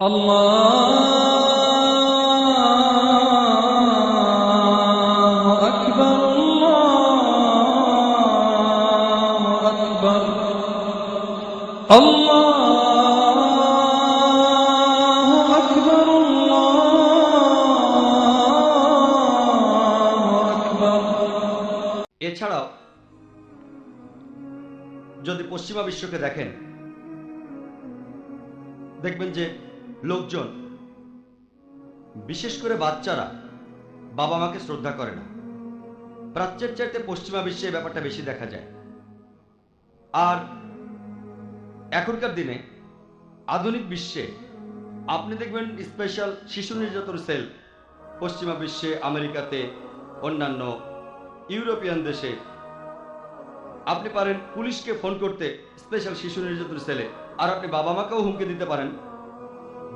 الله أكبر الله أكبر الله أكبر الله أكبر এছাড়াও যদি পশ্চিমা বিশ্বকে দেখেন দেখবেন যে লোকজন, বিশেষ করে বাচ্চারা, বাবা মাকে শ্রদ্ধা করে না। প্রাচ্যের চাইতে পশ্চিমা বিশ্বে ব্যাপারটা বেশি দেখা যায়। আর এখনকার দিনে আধুনিক বিশ্বে, আপনি দেখবেন স্পেশাল শিশু নির্যাতন সেল পশ্চিমা বিশ্বে, আমেরিকাতে, অন্যান্য ইউরোপিয়ান দেশে। আপনি পারেন পুলিশকে ফোন করতে স্পেশাল শিশু নির্যাতন সেলে আর আপনি বাবা মাকেও হুমকি দিতে পারেন।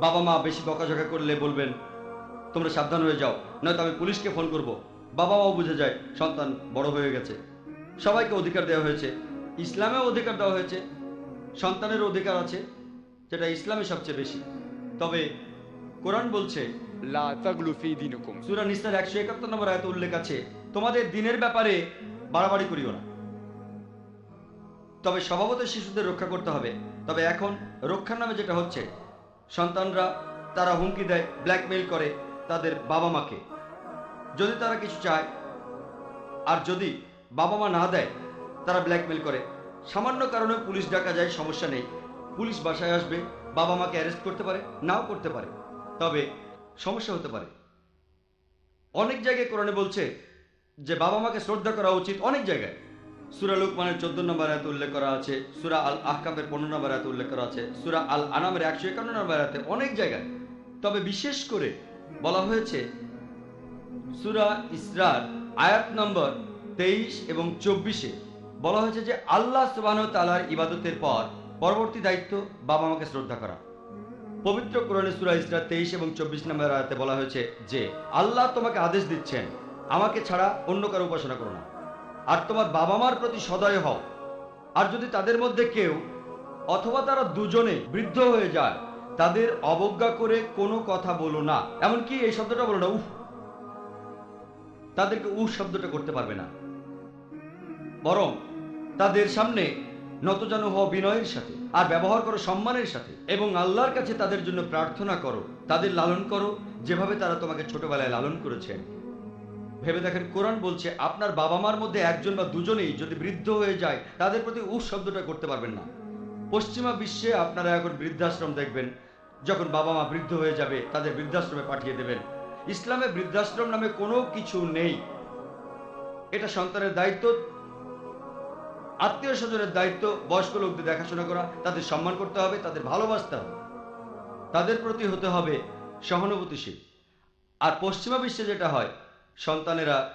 বাবা মা বেশি বকাঝকা করলে বলবেন তোমরা সাবধান হয়ে যাও নয়তো আমি পুলিশকে ফোন করব। বাবা মাও বুঝে যায় সন্তান বড় হয়ে গেছে। সবাইকে অধিকার দেওয়া হয়েছে। ইসলামেও অধিকার দেওয়া হয়েছে। সন্তানের অধিকার আছে যেটা ইসলামে সবচেয়ে বেশি। তবে কোরআন বলছে সুরা একশো একাত্তর নম্বর এত উল্লেখ আছে তোমাদের দিনের ব্যাপারে বাড়াবাড়ি করিও না। তবে স্বভাবত শিশুদের রক্ষা করতে হবে। তবে এখন রক্ষার নামে যেটা হচ্ছে সন্তানরা তারা হুমকি দেয় ব্ল্যাকমেইল করে তাদের বাবা মাকে। যদি তারা কিছু চায়, আর যদি বাবা মা না দেয়, তারা ব্ল্যাকমেইল করে। সামান্য কারণে পুলিশ ডাকা যায়, সমস্যা নেই। পুলিশ বাসায় আসবে, বাবা মাকে অ্যারেস্ট করতে পারে, নাও করতে পারে। তবে সমস্যা হতে পারে। অনেক জায়গায় কোরআনে বলছে যে বাবা মাকে শ্রদ্ধা করা উচিত, অনেক জায়গায়। সুরা লুকমানের চোদ্দ নম্বর আয়াতে উল্লেখ করা আছে, সুরা আল আহকামের পনেরো নম্বর আয়াতে উল্লেখ করা আছে, সুরা আল আনামের একশো একান্ন নম্বর আয়াতে অনেক জায়গায়। তবে বিশেষ করে বলা হয়েছে, সুরা ইসরার আয়াত নম্বর তেইশ এবং চব্বিশে বলা হয়েছে যে আল্লাহ সুবাহ তালার ইবাদতের পর পরবর্তী দায়িত্ব বাবা মাকে শ্রদ্ধা করা। পবিত্র কোরআনে সুরা ইসরা তেইশ এবং চব্বিশ নম্বর আয়াতে বলা হয়েছে যে, আল্লাহ তোমাকে আদেশ দিচ্ছেন, আমাকে ছাড়া অন্য কারও উপাসনা করো না। আর তোমার বাবা মার প্রতি সদয় হও। আর যদি তাদের মধ্যে কেউ অথবা তারা দুজনে বৃদ্ধ হয়ে যায়, তাদের অবজ্ঞা করে কোনো কথা বলো না। এমনকি এই শব্দটা বলো না, উফ! তাদেরকে উফ শব্দটা করতে পারবে না। বরং তাদের সামনে নতজানু হও বিনয়ের সাথে, আর ব্যবহার করো সম্মানের সাথে, এবং আল্লাহর কাছে তাদের জন্য প্রার্থনা করো, তাদের লালন করো, যেভাবে তারা তোমাকে ছোটবেলায় লালন করেছেন। ভেবে দেখেন, কোরআন বলছে, আপনার বাবা মার মধ্যে একজন বা দুজনেই যদি বৃদ্ধ হয়ে যায়, তাদের প্রতি উহ শব্দটা করতে পারবেন না। পশ্চিমা বিশ্বে আপনারা এখন বৃদ্ধাশ্রম দেখবেন, যখন বাবা মা বৃদ্ধ হয়ে যাবে, তাদের বৃদ্ধাশ্রমে পাঠিয়ে দেবেন। ইসলামে বৃদ্ধাশ্রম নামে কোনো কিছু নেই। এটা সন্তানের দায়িত্ব, আত্মীয় স্বজনের দায়িত্ব, বয়স্ক লোকদের দেখাশোনা করা, তাদের সম্মান করতে হবে, তাদের ভালোবাসতে হবে। তাদের প্রতি হতে হবে সহানুভূতিশীল। আর পশ্চিমা বিশ্বে যেটা হয় সন্তানেরা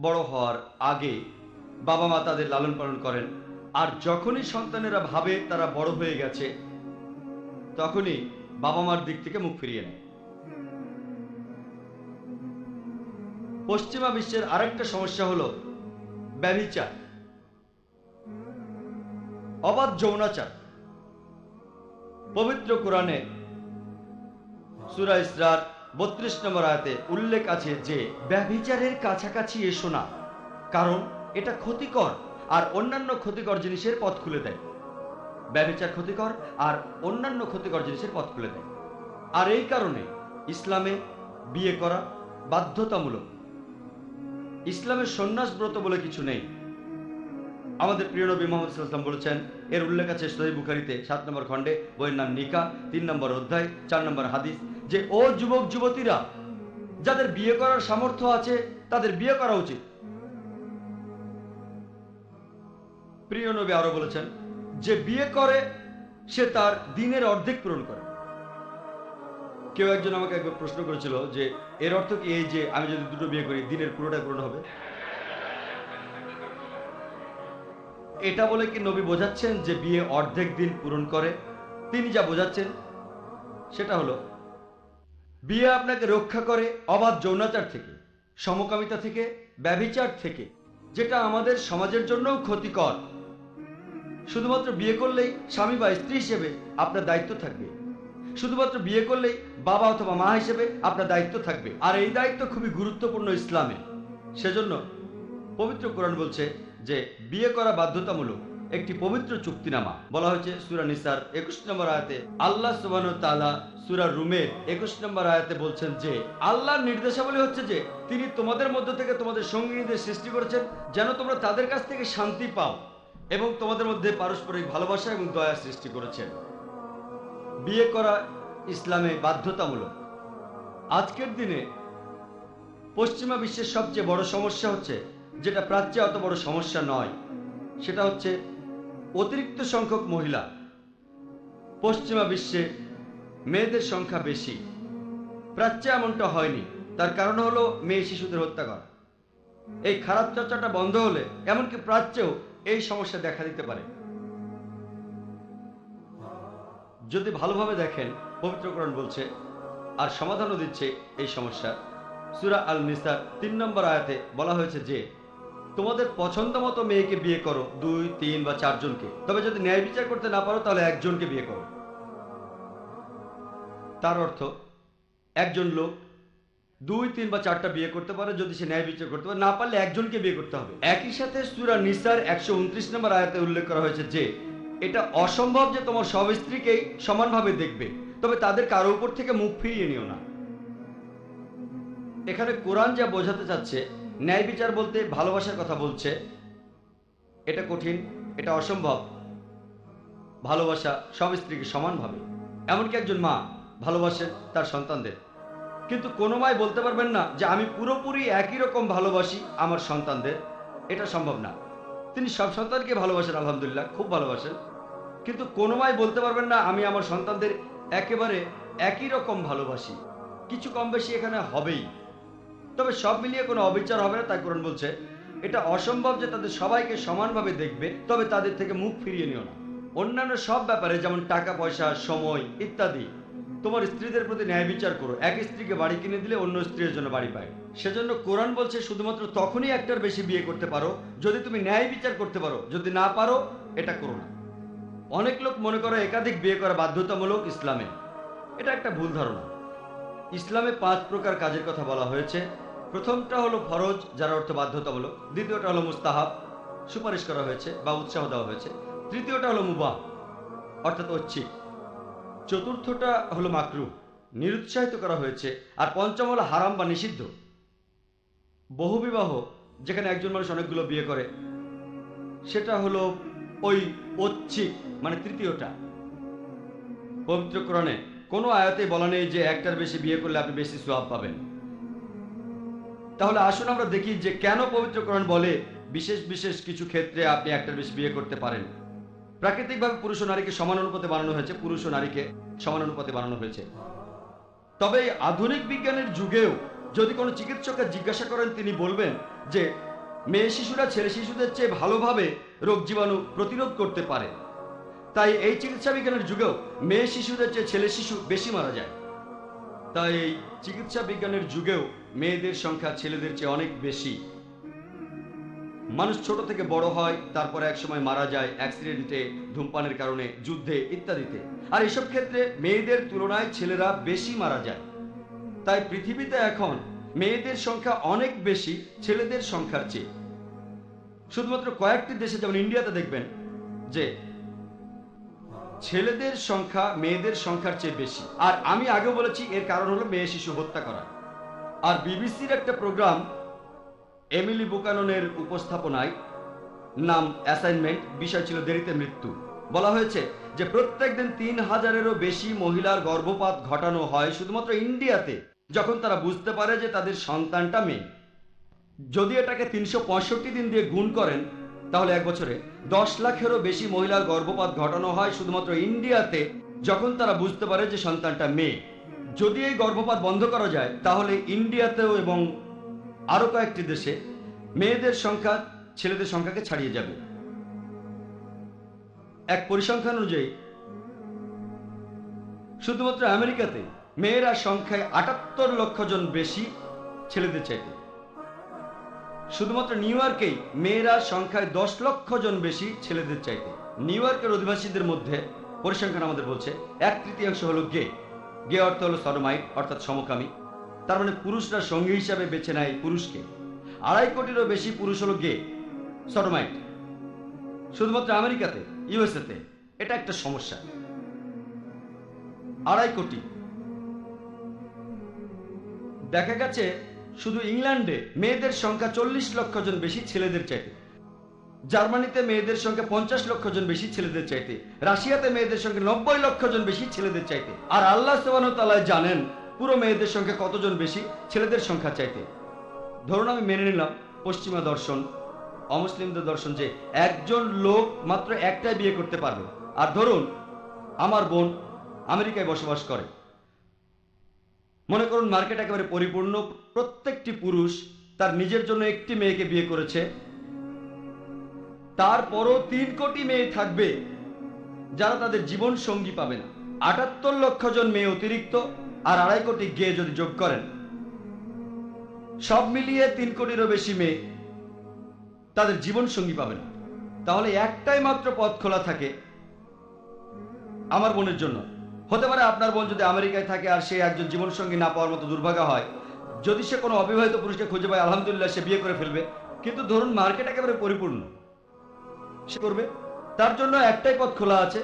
বড় হওয়ার আগে বাবা মা তাদের লালন পালন করেন। আর যখনই সন্তানেরা ভাবে তারা বড় হয়ে গেছে, তখনই বাবা মার দিক থেকে মুখ ফিরিয়ে নেয়। পশ্চিমা বিশ্বের আরেকটা সমস্যা হলো ব্যভিচার। অবাধ যৌনাচার। পবিত্র কোরআনে সুরা ইসরার বত্রিশ নম্বর আয়াতে উল্লেখ আছে যে, ব্যভিচারের কাছাকাছি এসো না, কারণ এটা ক্ষতিকর আর অন্যান্য ক্ষতিকর জিনিসের পথ খুলে দেয়। ব্যভিচার ক্ষতিকর আর অন্যান্য ক্ষতিকর জিনিসের পথ খুলে দেয়। আর এই কারণে ইসলামে বিয়ে করা বাধ্যতামূলক। ইসলামের সন্ন্যাস ব্রত বলে কিছু নেই। আমাদের প্রিয় নবী মোহাম্মদ বলেছেন, এর উল্লেখ আছে সহি বুখারিতে, সাত নম্বর খণ্ডে, বইয়ের নাম নিকা, তিন নম্বর অধ্যায়, চার নম্বর হাদিস যে ও যুবক যুবতীরা যাদের বিয়ে করার সামর্থ্য আছে, তাদের বিয়ে করা উচিত। প্রিয় নবী আরও বলেছেন, যে বিয়ে করে, সে তার দিনের অর্ধেক পূরণ করে। কেউ একজন আমাকে একবার প্রশ্ন করেছিল যে, এর অর্থ কি এই যে আমি যদি দুটো বিয়ে করি, দিনের পুরোটা পূরণ হবে? এটা বলে কি নবী বোঝাচ্ছেন যে বিয়ে অর্ধেক দিন পূরণ করে? তিনি যা বোঝাচ্ছেন, সেটা হলো বিয়ে আপনাকে রক্ষা করে অবাধ যৌনাচার থেকে, সমকামিতা থেকে, ব্যভিচার থেকে, যেটা আমাদের সমাজের জন্যও ক্ষতিকর। শুধুমাত্র বিয়ে করলেই স্বামী বা স্ত্রী হিসেবে আপনার দায়িত্ব থাকবে। শুধুমাত্র বিয়ে করলেই বাবা অথবা মা হিসেবে আপনার দায়িত্ব থাকবে। আর এই দায়িত্ব খুবই গুরুত্বপূর্ণ ইসলামে সেজন্য পবিত্র কোরআন বলছে যে, বিয়ে করা বাধ্যতামূলক। একটি পবিত্র চুক্তিনামা। বলা হয়েছে সুরা নিসার একুশ নম্বর আয়াতে, আল্লাহ সুবান তালা সুরা রুমের একুশ নম্বর আয়াতে বলছেন যে, আল্লাহর নির্দেশাবলী হচ্ছে যে, তিনি তোমাদের মধ্য থেকে তোমাদের সঙ্গীদের সৃষ্টি করেছেন যেন তোমরা তাদের কাছ থেকে শান্তি পাও এবং তোমাদের মধ্যে পারস্পরিক ভালোবাসা এবং দয়া সৃষ্টি করেছেন। বিয়ে করা ইসলামে বাধ্যতামূলক। আজকের দিনে পশ্চিমা বিশ্বের সবচেয়ে বড় সমস্যা হচ্ছে, যেটা প্রাচ্যে অত বড় সমস্যা নয়, সেটা হচ্ছে অতিরিক্ত সংখ্যক মহিলা। পশ্চিমা বিশ্বে মেয়েদের সংখ্যা বেশি। প্রাচ্যে এমনটা হয়নি। তার কারণ হলো মেয়ে শিশুদের হত্যা করা। এই খারাপ চর্চাটা বন্ধ হলে এমনকি প্রাচ্যেও এই সমস্যা দেখা দিতে পারে। যদি ভালোভাবে দেখেন, পবিত্রকরণ বলছে, আর সমাধানও দিচ্ছে এই সমস্যা। সুরা আল নিসার তিন নম্বর আয়াতে বলা হয়েছে যে তোমাদের পছন্দ মতো মেয়েকে বিয়ে করো, দুই, তিন বা চারজনকে। তবে যদি ন্যায় বিচার করতে না পারো, তাহলে একজনকে বিয়ে করো। তার অর্থ, একজন লোক দুই, তিন বা চারটা বিয়ে করতে পারে যদি সে ন্যায় বিচার করতে পারে। না পারলে একজনকে বিয়ে করতে হবে। একই সাথে সুরা নিসার একশো উনত্রিশ নম্বর আয়াতে উল্লেখ করা হয়েছে যে, এটা অসম্ভব যে তোমার সব স্ত্রীকেই সমানভাবে দেখবে, তবে তাদের কারও উপর থেকে মুখ ফিরিয়ে নিও না। এখানে কোরআন যা বোঝাতে চাচ্ছে ন্যায় বিচার বলতে ভালোবাসার কথা বলছে। এটা কঠিন, এটা অসম্ভব। ভালোবাসা সব স্ত্রীকে সমানভাবে। এমনকি একজন মা ভালোবাসেন তার সন্তানদের। কিন্তু কোনো মাই বলতে পারবেন না যে আমি পুরোপুরি একই রকম ভালোবাসি আমার সন্তানদের। এটা সম্ভব না। তিনি সব সন্তানকে ভালোবাসেন, আলহামদুলিল্লাহ, খুব ভালোবাসেন। কিন্তু কোনো মাই বলতে পারবেন না, আমি আমার সন্তানদের একেবারে একই রকম ভালোবাসি। কিছু কম বেশি এখানে হবেই। তবে সব মিলিয়ে কোনো অবিচার হবে না তাই কোরআন বলছে। এটা অসম্ভব যে তাদের সবাইকে সমানভাবে দেখবে, তবে তাদের থেকে মুখ ফিরিয়ে নিও না। অন্যান্য সব ব্যাপারে, যেমন টাকা, পয়সা, সময় ইত্যাদি, তোমার স্ত্রীদের প্রতি ন্যায় বিচার করো। এক স্ত্রীকে বাড়ি কিনে দিলে অন্য স্ত্রীর জন্য বাড়ি পায়। সেজন্য কোরআন বলছে, শুধুমাত্র তখনই একটার বেশি বিয়ে করতে পারো, যদি তুমি ন্যায় বিচার করতে পারো। যদি না পারো, এটা করো না। অনেক লোক মনে করে একাধিক বিয়ে করা বাধ্যতামূলক ইসলামে। এটা একটা ভুল ধারণা। ইসলামে পাঁচ প্রকার কাজের কথা বলা হয়েছে। প্রথমটা হলো ফরজ, যার অর্থ বাধ্যতামূলক। দ্বিতীয়টা হলো মুস্তাহাব, সুপারিশ করা হয়েছে বা উৎসাহ দেওয়া হয়েছে। তৃতীয়টা হলো মুবাহ, অর্থাৎ ঐচ্ছিক। চতুর্থটা হলো মাকরু নিরুৎসাহিত করা হয়েছে। আর পঞ্চম হলো হারাম বা নিষিদ্ধ। বহুবিবাহ যেখানে একজন মানুষ অনেকগুলো বিয়ে করে, সেটা হলো ওই ঐচ্ছিক মানে তৃতীয়টা। পবিত্র কোরআনে কোনো আয়াতে বলা নেই যে একটার বেশি বিয়ে করলে আপনি বেশি সোয়াব পাবেন। তাহলে আসুন আমরা দেখি যে কেন পবিত্র কোরআন বলে বিশেষ বিশেষ কিছু ক্ষেত্রে আপনি একটার বেশি বিয়ে করতে পারেন। প্রাকৃতিকভাবে পুরুষ ও নারীকে সমান অনুপাতে বানানো হয়েছে, পুরুষ ও নারীকে সমান অনুপাতে বানানো হয়েছে। তবে আধুনিক বিজ্ঞানের যুগেও যদি কোনো চিকিৎসককে জিজ্ঞাসা করেন, তিনি বলবেন যে মেয়ে শিশুরা ছেলে শিশুদের চেয়ে ভালোভাবে রোগ জীবাণু প্রতিরোধ করতে পারে। তাই এই চিকিৎসা বিজ্ঞানের যুগেও মেয়ে শিশুদের চেয়ে ছেলে শিশু বেশি মারা যায়। তাই এই চিকিৎসা বিজ্ঞানের যুগেও মেয়েদের সংখ্যা ছেলেদের চেয়ে অনেক বেশি। মানুষ ছোট থেকে বড় হয়, তারপরে এক সময় মারা যায় অ্যাক্সিডেন্টে ধূমপানের কারণে, যুদ্ধে ইত্যাদিতে। আর এসব ক্ষেত্রে মেয়েদের তুলনায় ছেলেরা বেশি মারা যায়। তাই পৃথিবীতে এখন মেয়েদের সংখ্যা অনেক বেশি ছেলেদের সংখ্যার চেয়ে। শুধুমাত্র কয়েকটি দেশে, যেমন ইন্ডিয়াতে দেখবেন, যে ছেলেদের সংখ্যা মেয়েদের সংখ্যার চেয়ে বেশি। আর আমি আগে বলেছি, এর কারণ হলো মেয়ে শিশু হত্যা করা। আর বিবিসির একটা প্রোগ্রাম এমিলি বুকাননের উপস্থাপনায়, নাম অ্যাসাইনমেন্ট, বিষয় ছিল দেরিতে মৃত্যু। বলা হয়েছে যে প্রত্যেক দিন তিন হাজারেরও বেশি মহিলার গর্ভপাত ঘটানো হয় শুধুমাত্র ইন্ডিয়াতে, যখন তারা বুঝতে পারে যে তাদের সন্তানটা মেয়ে। যদি এটাকে তিনশো পঁয়ষট্টি দিন দিয়ে গুণ করেন, তাহলে এক বছরে দশ লাখেরও বেশি মহিলার গর্ভপাত ঘটানো হয় শুধুমাত্র ইন্ডিয়াতে, যখন তারা বুঝতে পারে যে সন্তানটা মেয়ে। যদি এই গর্ভপাত বন্ধ করা যায়, তাহলে ইন্ডিয়াতেও এবং আরও কয়েকটি দেশে মেয়েদের সংখ্যা ছেলেদের সংখ্যাকে ছাড়িয়ে যাবে। এক পরিসংখ্যান অনুযায়ী, শুধুমাত্র আমেরিকাতে মেয়েরা সংখ্যায় আটাত্তর লক্ষ জন বেশি ছেলেদের চাইতে। শুধুমাত্র নিউ ইয়র্কেই মেয়েরা সংখ্যায় দশ লক্ষ জন বেশি ছেলেদের চাইতে। নিউ ইয়র্কের অধিবাসীদের মধ্যে পরিসংখ্যান আমাদের বলছে, এক তৃতীয়াংশ হলো গে। গে অর্থ হলো সডোমাইট অর্থাৎ সমকামী। তার মানে পুরুষরা সঙ্গী হিসাবে বেছে নেয় পুরুষকে। আড়াই কোটিরও বেশি পুরুষ হলো গে সডোমাইট শুধুমাত্র আমেরিকাতে, ইউএসএতে, এটা একটা সমস্যা। আড়াই কোটি। দেখা গেছে শুধু ইংল্যান্ডে মেয়েদের সংখ্যা চল্লিশ লক্ষ জন বেশি ছেলেদের চাইতে। জার্মানিতে মেয়েদের সঙ্গে পঞ্চাশ লক্ষ জন বেশি, ছেলেদের চাইতে। রাশিয়াতে মেয়েদের সঙ্গে নব্বই লক্ষ জন বেশি, ছেলেদের চাইতে। আর আল্লাহ তালায় জানেন, পুরো মেয়েদের সংখ্যা কতজন বেশি, ছেলেদের সংখ্যা চাইতে। ধরুন আমি মেনে নিলাম, পশ্চিমা দর্শন, অমুসলিমদের দর্শন যে একজন লোক মাত্র একটাই বিয়ে করতে পারবে। আর ধরুন, আমার বোন আমেরিকায় বসবাস করে। মনে করুন মার্কেট একেবারে পরিপূর্ণ, প্রত্যেকটি পুরুষ তার নিজের জন্য একটি মেয়েকে বিয়ে করেছে। তারপরও তিন কোটি মেয়ে থাকবে। যারা তাদের জীবন সঙ্গী পাবে না। আটাত্তর লক্ষ জন মেয়ে অতিরিক্ত আর আড়াই কোটি গে যদি যোগ করেন। সব মিলিয়ে তিন কোটিরও বেশি মেয়ে তাদের জীবন সঙ্গী পাবে না। তাহলে একটাই মাত্র পথ খোলা থাকে আমার বোনের জন্য। হতে পারে আপনার বোন যদি আমেরিকায় থাকে আর সে একজন জীবন সঙ্গী না পাওয়ার মতো দুর্ভাগা হয়। যদি সে কোনো অবিবাহিত পুরুষকে খুঁজে পায়, আলহামদুলিল্লাহ সে বিয়ে করে ফেলবে। কিন্তু ধরুন মার্কেট একেবারে পরিপূর্ণ। সে করবে। তার জন্য একটাই পথ খোলা আছে।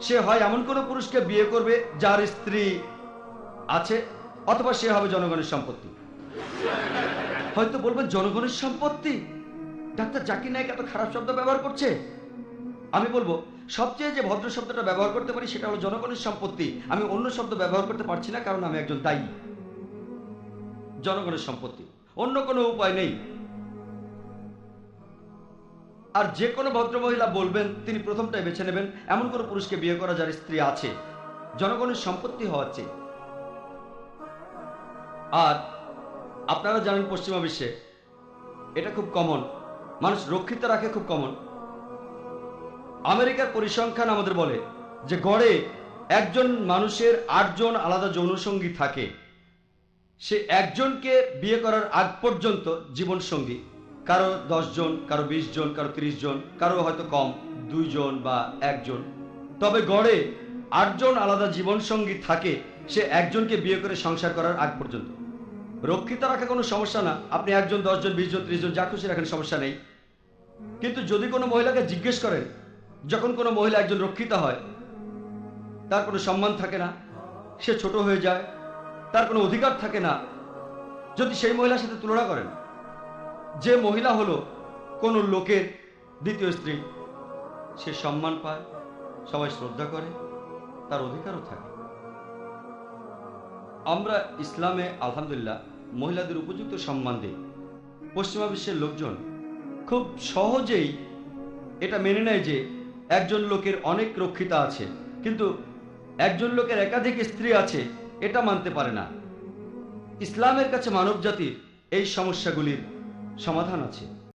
সে হয় এমন কোনো পুরুষকে বিয়ে করবে যার স্ত্রী আছে, অথবা সে হবে জনগণের সম্পত্তি। হয়তো বলবেন জনগণের সম্পত্তি? ডাক্তার জাকির নায়ক এত খারাপ শব্দ ব্যবহার করছে? আমি বলব, সবচেয়ে যে ভদ্র শব্দটা ব্যবহার করতে পারি সেটা হলো জনগণের সম্পত্তি। আমি অন্য শব্দ ব্যবহার করতে পারছি না, কারণ আমি একজন দায়ী। জনগণের সম্পত্তি। অন্য কোনো উপায় নেই। আর যে কোনো ভদ্রমহিলা বলবেন, তিনি প্রথমটাই বেছে নেবেন। এমন কোনো পুরুষকে বিয়ে করা যার স্ত্রী আছে। জনগণের সম্পত্তি হওয়ার চেয়ে। আর আপনারা জানেন পশ্চিমা বিশ্বে এটা খুব কমন মানুষ রক্ষিত রাখে খুব কমন আমেরিকার পরিসংখ্যান আমাদের বলে যে গড়ে একজন মানুষের আটজন আলাদা যৌনসঙ্গী থাকে। সে একজনকে বিয়ে করার আগ পর্যন্ত জীবন সঙ্গী। কারও জন কারও বিশ জন কারও ত্রিশ জন কারও হয়তো কম, দুইজন বা একজন। তবে গড়ে আটজন আলাদা জীবন সঙ্গী থাকে, সে একজনকে বিয়ে করে সংসার করার আগ পর্যন্ত। রক্ষিত রাখা কোনো সমস্যা না, আপনি একজন, দশজন বিশ জন ত্রিশ জন যা খুশি রাখেন, সমস্যা নেই। কিন্তু যদি কোনো মহিলাকে জিজ্ঞেস করেন, যখন কোনো মহিলা একজন রক্ষিত হয়, তার কোনো সম্মান থাকে না, সে ছোট হয়ে যায়, তার কোনো অধিকার থাকে না, যদি সেই মহিলার সাথে তুলনা করেন যে মহিলা হলো কোনো লোকের দ্বিতীয় স্ত্রী, সে সম্মান পায়, সবাই শ্রদ্ধা করে, তার অধিকারও থাকে। আমরা ইসলামে, আলহামদুলিল্লাহ, মহিলাদের উপযুক্ত সম্মান দিই। পশ্চিমা বিশ্বের লোকজন খুব সহজেই এটা মেনে নেয় যে একজন লোকের অনেক রক্ষিতা আছে, কিন্তু একজন লোকের একাধিক স্ত্রী আছে, এটা মানতে পারে না। ইসলামের কাছে মানব জাতির এই সমস্যাগুলির সমাধান আছে